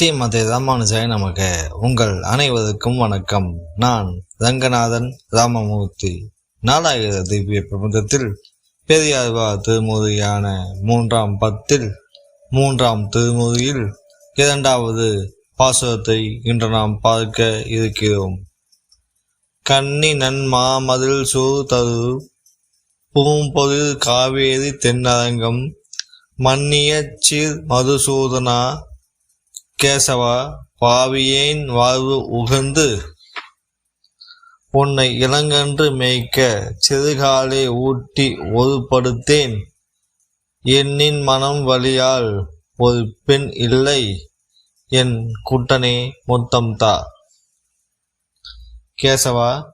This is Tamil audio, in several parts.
ஸ்ரீமதி ராமானுஜாய நமக. உங்கள் அனைவருக்கும் வணக்கம். நான் ரங்கநாதன் ராமமூர்த்தி. நாலாயிர திவ்ய பிரபந்தத்தில் பெரியார்வா திருமுறையான மூன்றாம் பத்தில் மூன்றாம் திருமுறையில் இரண்டாவது பாசுரத்தை இன்று நாம் பார்க்க இருக்கிறோம். கன்னி நன்மா மதில் சூர் தரு பூம்பொழில் காவேரி தென்னரங்கம் மன்னிய சீர் மதுசூதனா கேசவா பாவியேன் வாழ்வு உகந்து உன்னை இளங்கன்று மேய்க்க சிறுகாலே ஊட்டி ஒருபடுத்தேன் என்னின் மனம் வழியால் ஒரு பெண் இல்லை. என் கூட்டணி முத்தம் தா கேசவா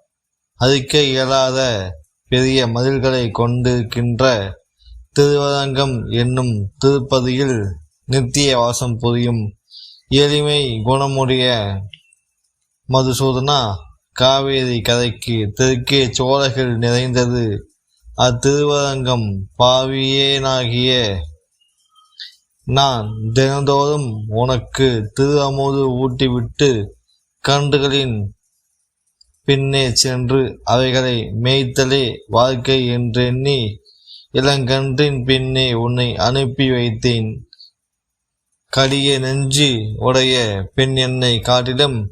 அழிக்க இயலாத பெரிய மதில்களை கொண்டிருக்கின்ற திருவரங்கம் என்னும் திருப்பதியில் நித்திய வாசம் புரியும் எளிமை குணமுடைய மதுசூதனா காவேரி கரைக்கு தெற்கே சோழர்கள் நிறைந்தது. அத்திருவரங்கம் பாவியேனாகிய நான் தினந்தோறும் உனக்கு திரு அமுது ஊட்டிவிட்டு கன்றுகளின் பின்னே சென்று அவைகளை மேய்த்தலே வாழ்க்கை என்றெண்ணி இளங்கன்றின் பின்னே உன்னை அனுப்பி வைத்தேன். கடிய நெஞ்சு உடைய பெண் என்னை காட்டிலும்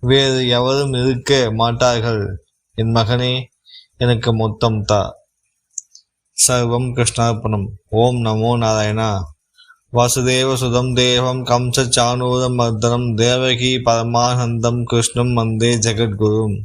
வேறு எவரும் இருக்க மாட்டார்கள். என் மகனே எனக்கு மொத்தம் தா. சர்வம் கிருஷ்ணார்ப்பணம் ஓம் நமோ நாராயணா. வாசுதேவ சுதம் தேவம் கம்ச சானூர மர்தனம் தேவகி பரமானந்தம் கிருஷ்ணம் வந்தே ஜெகத்குரும்